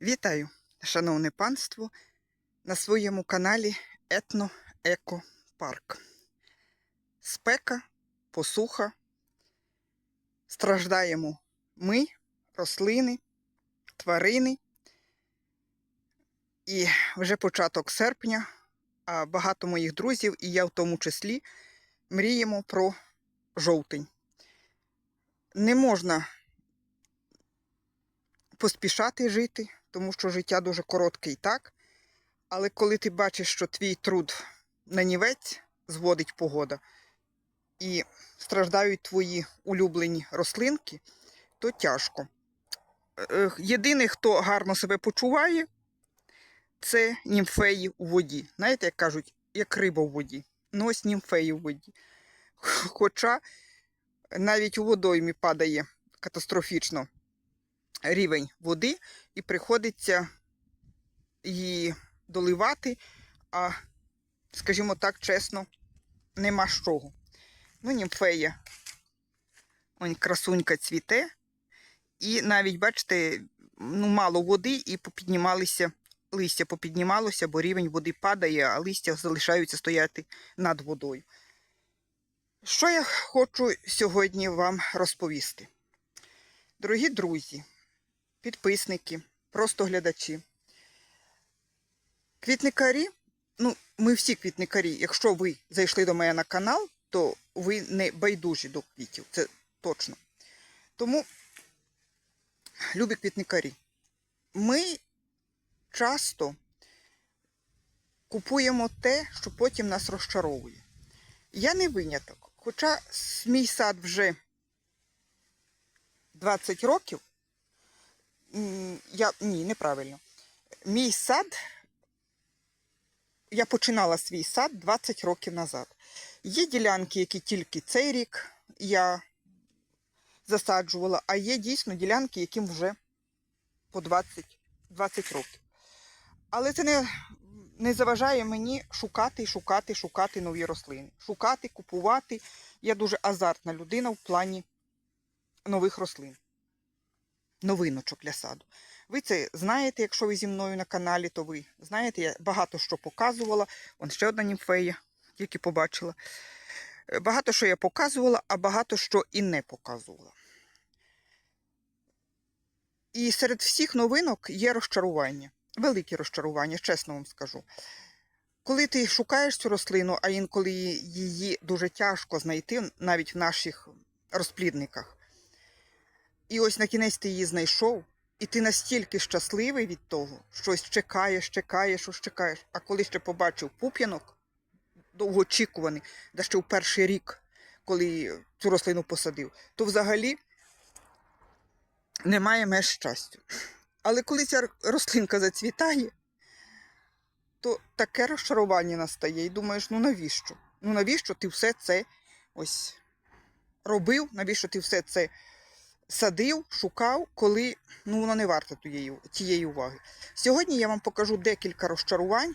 Вітаю, шановне панство, на своєму каналі Етно Еко Парк. Спека, посуха. Страждаємо ми, рослини, тварини. І вже початок серпня, а багато моїх друзів, і я в тому числі, мріємо про жовтень. Не можна поспішати жити, тому що життя дуже коротке і так. Але коли ти бачиш, що твій труд на нівець зводить погода, і страждають твої улюблені рослинки, то тяжко. Е, Єдиний, хто гарно себе почуває, це німфеї у воді. Знаєте, як кажуть, як риба в воді. Ну, ось німфеї у воді. Хоча навіть у водоймі падає катастрофічно рівень води, і приходиться її доливати, а, скажімо так, чесно, нема з чого. Ну, німфея, он красунька цвіте, і навіть, бачите, ну, мало води, і попіднімалися, листя попіднімалося, бо рівень води падає, а листя залишаються стояти над водою. Що я хочу сьогодні вам розповісти? Дорогі друзі, підписники, просто глядачі. Квітникарі, ну, ми всі квітникарі, якщо ви зайшли до мене на канал, то ви не байдужі до квітів, це точно. Тому, любі квітникарі, ми часто купуємо те, що потім нас розчаровує. Я не виняток. Хоча мій сад вже 20 років, я ні, неправильно. Мій сад, я починала свій сад 20 років назад. Є ділянки, які тільки цей рік я засаджувала, а є дійсно ділянки, яким вже по 20, 20 років. Але це не, не заважає мені шукати шукати, шукати нові рослини. Шукати, купувати. Я дуже азартна людина в плані нових рослин новиночок для саду. Ви це знаєте, якщо ви зі мною на каналі, то ви знаєте, я багато що показувала. Вон ще одна німфея, тільки побачила. Е, Багато що я показувала, а багато що і не показувала. І серед всіх новинок є розчарування. Великі розчарування, чесно вам скажу. Коли ти шукаєш цю рослину, а інколи її дуже тяжко знайти навіть в наших розплідниках. І ось на кінець ти її знайшов, і ти настільки щасливий від того, щось чекаєш, чекаєш, щось чекаєш. А коли ще побачив пуп'янок, довгоочікуваний, да ще в перший рік, коли цю рослину посадив, то взагалі немає меж щастю. Але коли ця рослинка зацвітає, то таке розчарування настає. І думаєш, ну навіщо? Ну навіщо ти все це ось робив? Навіщо ти все це садив, шукав, коли ну, воно не варто тієї, тієї уваги. Сьогодні я вам покажу декілька розчарувань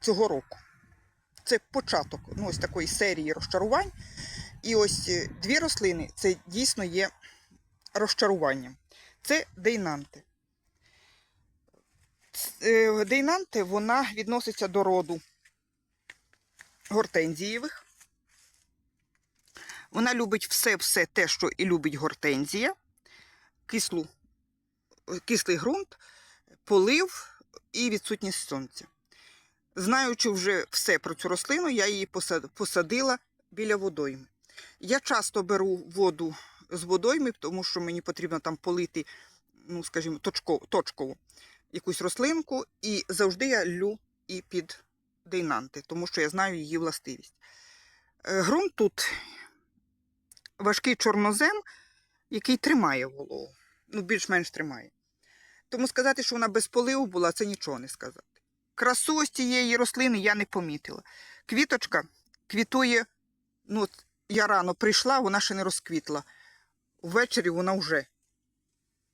цього року. Це початок ну, ось такої серії розчарувань. І ось е, дві рослини це дійсно є розчаруванням. Це дейнанти. Е, Дейнанти вона відноситься до роду гортензієвих. Вона любить все-все те, що і любить гортензія, кислу, кислий ґрунт, полив і відсутність сонця. Знаючи вже все про цю рослину, я її посадила біля водойми. Я часто беру воду з водойми, тому що мені потрібно там полити, ну, скажімо, точково, точково якусь рослинку, і завжди я лю і під дейнанти, тому що я знаю її властивість. Е, Ґрунт тут важкий чорнозем, який тримає вологу. Ну, більш-менш тримає. Тому сказати, що вона без поливу була, це нічого не сказати. Красу ось цієї рослини я не помітила. Квіточка квітує, ну, я рано прийшла, вона ще не розквітла. Ввечері вона вже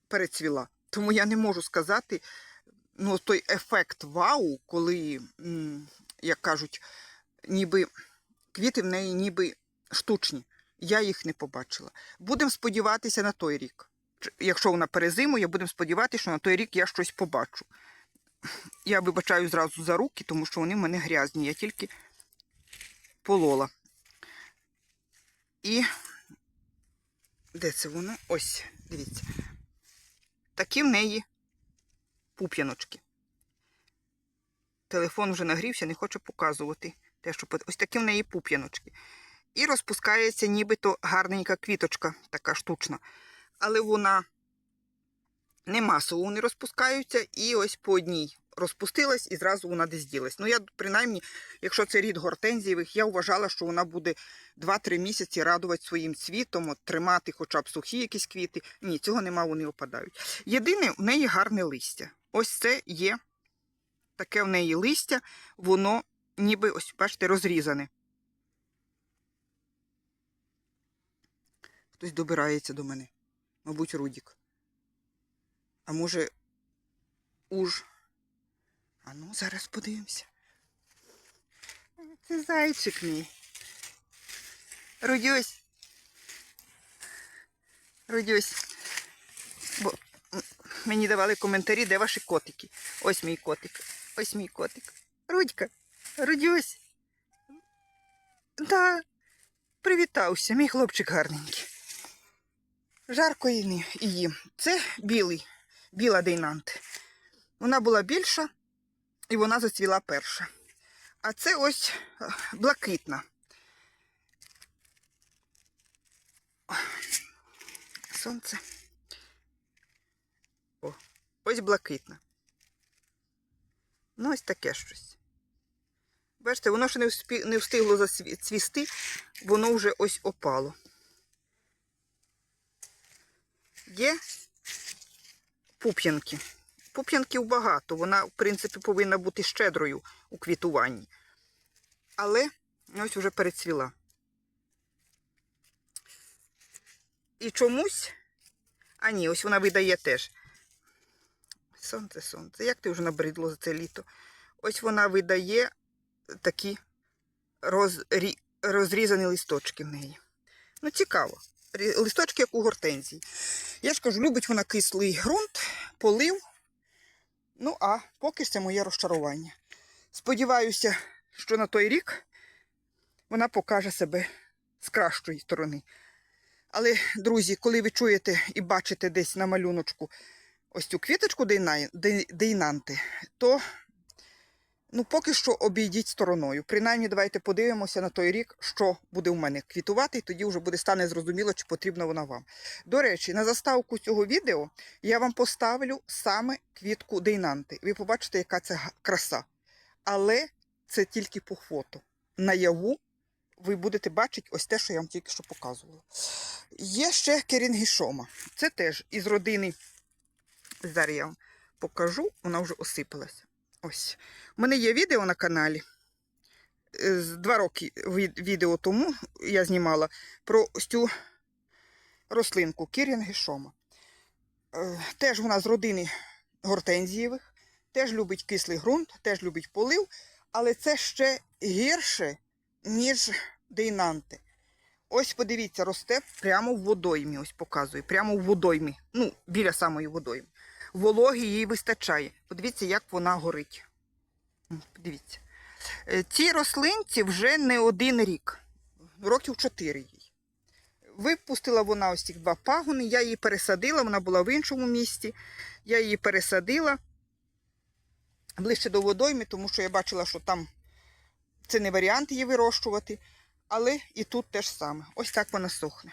перецвіла. Тому я не можу сказати, ну, той ефект вау, коли, як кажуть, ніби квіти в неї ніби штучні. Я їх не побачила. Будемо сподіватися на той рік. Якщо вона перезимує, будемо сподіватися, що на той рік я щось побачу. Я вибачаю зразу за руки, тому що вони в мене грязні. Я тільки полола. І де це воно? Ось, дивіться. Такі в неї пуп'яночки. Телефон вже нагрівся, не хоче показувати. Те, що ось такі в неї пуп'яночки. І розпускається нібито гарненька квіточка, така штучна. Але вона не масово вони розпускаються, і ось по одній розпустилась і зразу вона десь ділась. Ну, я принаймні, якщо це рід гортензієвих, я вважала, що вона буде 2-3 місяці радувати своїм цвітом, от, тримати хоча б сухі якісь квіти. Ні, цього нема, вони опадають. Єдине, в неї гарне листя. Ось це є таке в неї листя, воно ніби, ось, бачите, розрізане. Хтось добирається до мене. Мабуть, Рудік. А може, уж. А ну, зараз подивимося. Це зайчик мій. Рудюсь. Рудюсь. Бо мені давали коментарі, де ваші котики. Ось мій котик. Ось мій котик. Рудька. Рудюсь. Да, привітався, мій хлопчик гарненький. Жарко їм. Це білий, біла дейнант. Вона була більша і вона зацвіла перша. А це ось е, блакитна. Сонце. О, ось блакитна. Ну, ось таке щось. Бачите, воно ще не встигло зацвісти, воно вже ось опало. Є пуп'янки. Пуп'янків багато. Вона, в принципі, повинна бути щедрою у квітуванні. Але ось вже перецвіла. І чомусь. А ні, ось вона видає теж. Сонце, сонце. Як ти вже набридло за це літо? Ось вона видає такі розрі... розрізані листочки в неї. Ну, цікаво. Листочки, як у гортензії. Я ж кажу, любить вона кислий ґрунт, полив. Ну, а поки це моє розчарування. Сподіваюся, що на той рік вона покаже себе з кращої сторони. Але, друзі, коли ви чуєте і бачите десь на малюночку ось цю квіточку дейнанти, то ну, поки що обійдіть стороною. Принаймні, давайте подивимося на той рік, що буде у мене квітувати, і тоді вже буде стане зрозуміло, чи потрібна вона вам. До речі, на заставку цього відео я вам поставлю саме квітку дейнанти. Ви побачите, яка це краса. Але це тільки по фото. Наяву ви будете бачити ось те, що я вам тільки що показувала. Є ще керінгішома. Це теж із родини. Зараз я вам покажу, вона вже осипалася. Ось. У мене є відео на каналі. Е, Два роки відео тому я знімала про ось цю рослинку Кірінгішома. Е, Теж вона з родини гортензієвих, теж любить кислий ґрунт, теж любить полив, але це ще гірше, ніж дейнанти. Ось подивіться, росте прямо в водоймі. Ось показую, прямо в водоймі. Ну, біля самої водойми. Вологі їй вистачає. Подивіться, як вона горить. Подивіться. Е, Цій рослинці вже не один рік, років чотири їй. Випустила вона ось ці два пагони, я її пересадила, вона була в іншому місці. Я її пересадила ближче до водойми, тому що я бачила, що там це не варіант її вирощувати. Але і тут теж саме. Ось так вона сохне.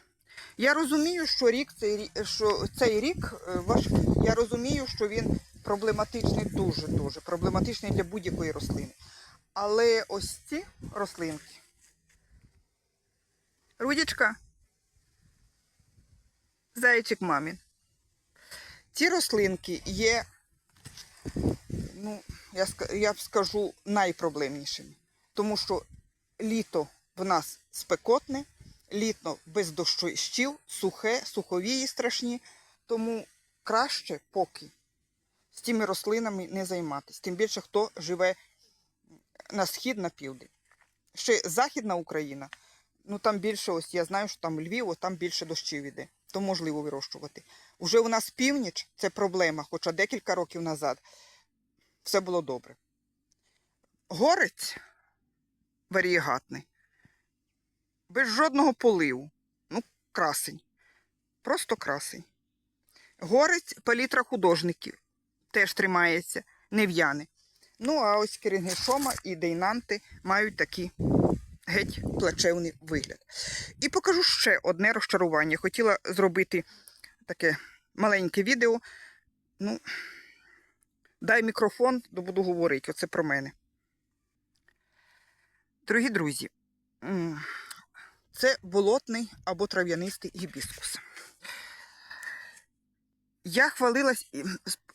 Я розумію, що рік цей що цей рік е, важкий. Я розумію, що він проблематичний дуже-дуже, проблематичний для будь-якої рослини. Але ось ці рослинки. Рудічка. Зайчик мамін. Ці рослинки є, ну, я, я б скажу, найпроблемнішими. Тому що літо в нас спекотне, літо без дощів, сухе, суховії страшні. Тому краще поки з тими рослинами не займатися. Тим більше, хто живе на схід, на південь. Ще Західна Україна, ну там більше, ось я знаю, що там Львів, там більше дощів іде. то можливо вирощувати. Уже у нас північ це проблема, хоча декілька років назад все було добре. Горець варієгатний, без жодного поливу. Ну, красень. Просто красень. Горець палітра художників теж тримається, не в'яне. Ну, а ось Кірінгешома і Дейнанти мають такий геть плачевний вигляд. І покажу ще одне розчарування. Хотіла зробити таке маленьке відео. Ну, дай мікрофон, то буду говорити. Оце про мене. Дорогі друзі, це болотний або трав'янистий гібіскус. Я хвалилась,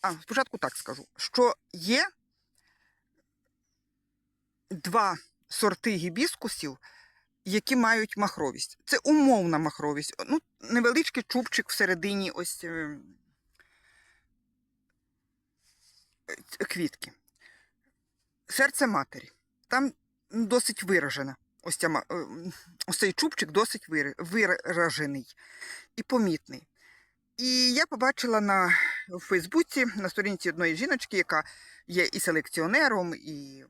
а, спочатку так скажу, що є два сорти гібіскусів, які мають махровість. Це умовна махровість. Ну, невеличкий чубчик всередині ось е, е, квітки. Серце матері. Там досить виражена. Ось, ця, ма- е, м, ось цей чубчик досить виражений і помітний. І я побачила на в Фейсбуці на сторінці одної жіночки, яка є і селекціонером, і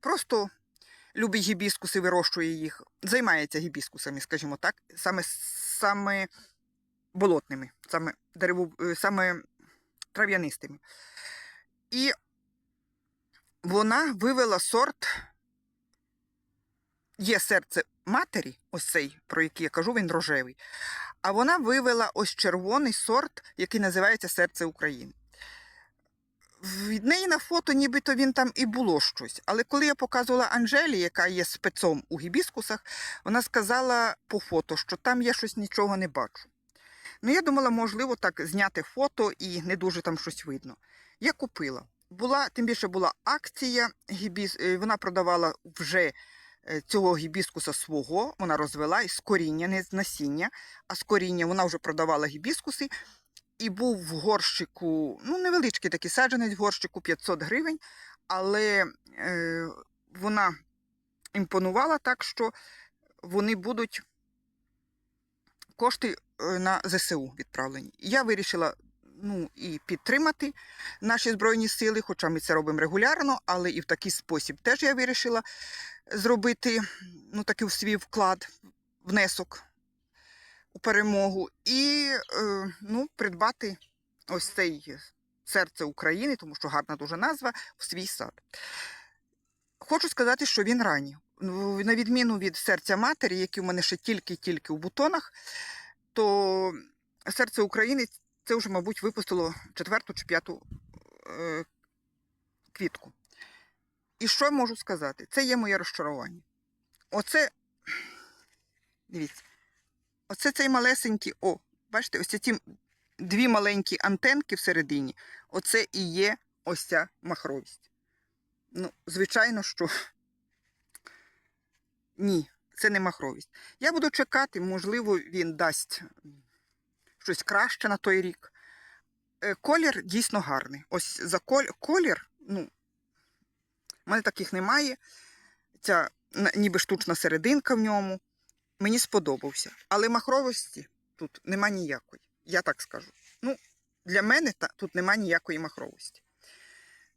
просто любить гібіскуси, вирощує їх, займається гібіскусами, скажімо так, саме, саме болотними, саме, дереву, е, саме трав'янистими. І вона вивела сорт. Є серце матері, ось цей, про який я кажу, він рожевий. А вона вивела ось червоний сорт, який називається Серце України. Від неї на фото нібито він там і було щось. Але коли я показувала Анжелі, яка є спецом у гібіскусах, вона сказала по фото, що там я щось нічого не бачу. Ну, я думала, можливо, так зняти фото і не дуже там щось видно. Я купила. Була, тим більше була акція, гібіс, е, вона продавала вже цього гібіскуса свого, вона розвела із коріння, не з насіння, а з коріння вона вже продавала гібіскуси. І був в горщику, ну, невеличкий такий саджанець в горщику 500 гривень, але е, вона імпонувала так, що вони будуть кошти е, на ЗСУ відправлені. Я вирішила ну, і підтримати наші Збройні Сили, хоча ми це робимо регулярно, але і в такий спосіб теж я вирішила зробити ну, такий свій вклад, внесок у перемогу і е, ну, придбати ось цей серце України, тому що гарна дуже назва, в свій сад. Хочу сказати, що він ранній. Ну, На відміну від серця матері, які в мене ще тільки-тільки у бутонах, то серце України це вже, мабуть, випустило четверту чи п'яту е, квітку. І що я можу сказати? Це є моє розчарування. Оце, дивіться, оце цей малесенький, о, бачите, ось ці дві маленькі антенки всередині, оце і є ось ця махровість. Ну, звичайно, що ні, це не махровість. Я буду чекати, можливо, він дасть щось краще на той рік. Е, Колір дійсно гарний. Ось за колір, ну, в мене таких немає. Ця ніби штучна серединка в ньому. Мені сподобався. Але махровості тут нема ніякої. Я так скажу. Ну, для мене та, тут нема ніякої махровості.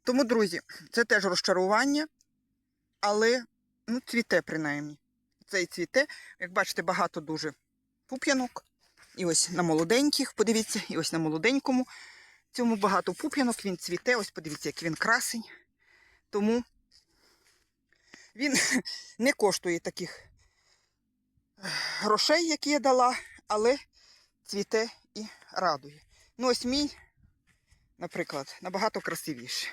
Тому, друзі, це теж розчарування, але ну, цвіте принаймні. Цей цвіте, як бачите, багато дуже пуп'янок. І ось на молоденьких, подивіться, і ось на молоденькому. Цьому багато пуп'янок, він цвіте, ось подивіться, який він красень. Тому він не коштує таких грошей, які я дала, але цвіте і радує. Ну, ось мій, наприклад, набагато красивіший.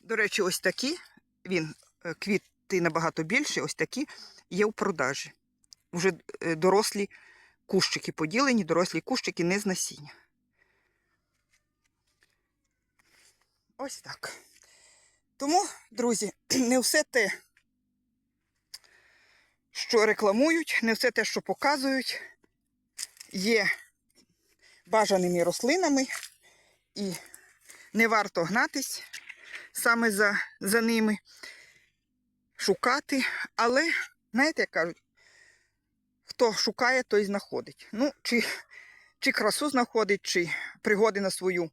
До речі, ось такі, він е, квіти набагато більші, ось такі є у продажі. Уже е, дорослі кущики поділені, дорослі кущики не насіння. Ось так. Тому, друзі, не все те, що рекламують, не все те, що показують, є бажаними рослинами, і не варто гнатись саме за, за ними, шукати. Але, знаєте, як кажуть, хто шукає, той знаходить. Ну, чи чи красу знаходить, чи пригоди на свою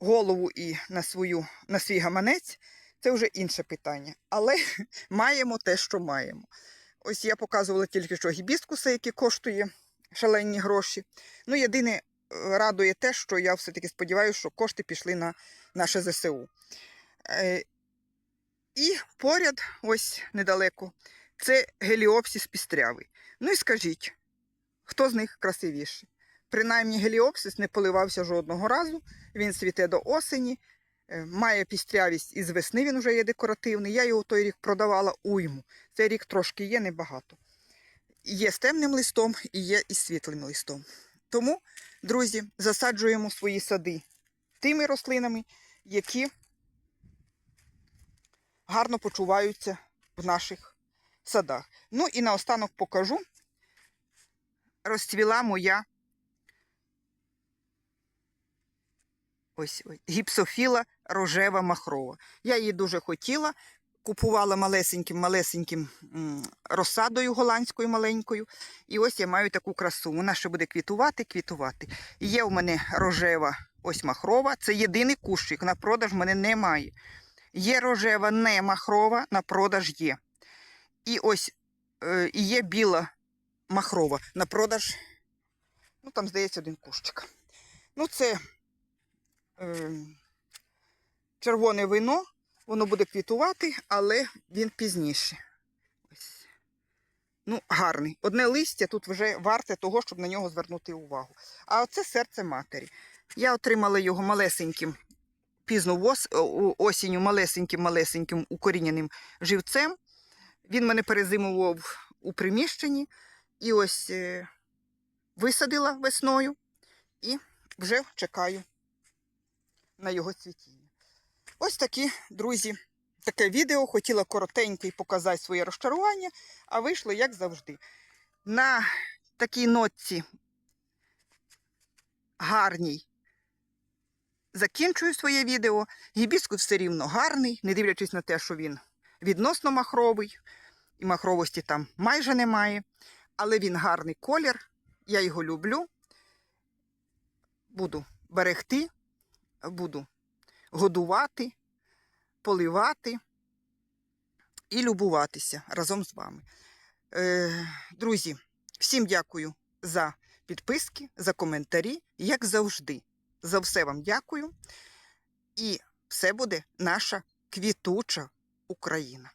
голову і на, свою, на свій гаманець, це вже інше питання. Але маємо те, що маємо. Ось я показувала тільки що гібіскуса, який коштує шалені гроші. Ну, єдине е, радує те, що я все-таки сподіваюся, що кошти пішли на наше ЗСУ. Е, І поряд, ось недалеко, це геліопсіс пістрявий. Ну і скажіть, хто з них красивіший? Принаймні геліопсис не поливався жодного разу, він цвіте до осені, е, має пістрявість із весни, він вже є декоративний. Я його той рік продавала уйму. Цей рік трошки є, небагато. Є з темним листом і є із світлим листом. Тому, друзі, засаджуємо свої сади тими рослинами, які гарно почуваються в наших садах. Ну і наостанок покажу. Розцвіла моя ось, ось гіпсофіла рожева махрова. Я її дуже хотіла. Купувала малесеньким малесеньким розсадою голландською маленькою. І ось я маю таку красу. Вона ще буде квітувати, квітувати. Є у мене рожева ось махрова. Це єдиний кущик. На продаж в мене немає. Є рожева не махрова, на продаж є. І ось е, і є біла махрова. На продаж, ну там, здається, один кущик. Ну, це е, червоне вино, воно буде квітувати, але він пізніше. Ось. Ну, гарний. Одне листя тут вже варте того, щоб на нього звернути увагу. А оце серце матері. Я отримала його малесеньким, пізно осінню, малесеньким-малесеньким укоріненим живцем. Він мене перезимував у приміщенні і ось е, висадила весною і вже чекаю на його цвітіння. Ось такі, друзі, таке відео. Хотіла коротенько показати своє розчарування, а вийшло як завжди. На такій нотці гарній закінчую своє відео. Гібіскус все рівно гарний, не дивлячись на те, що він відносно махровий, і махровості там майже немає. Але він гарний колір, я його люблю. Буду берегти, буду годувати, поливати і любуватися разом з вами. Е, друзі, всім дякую за підписки, за коментарі, як завжди. За все вам дякую. І все буде наша квітуча Україна.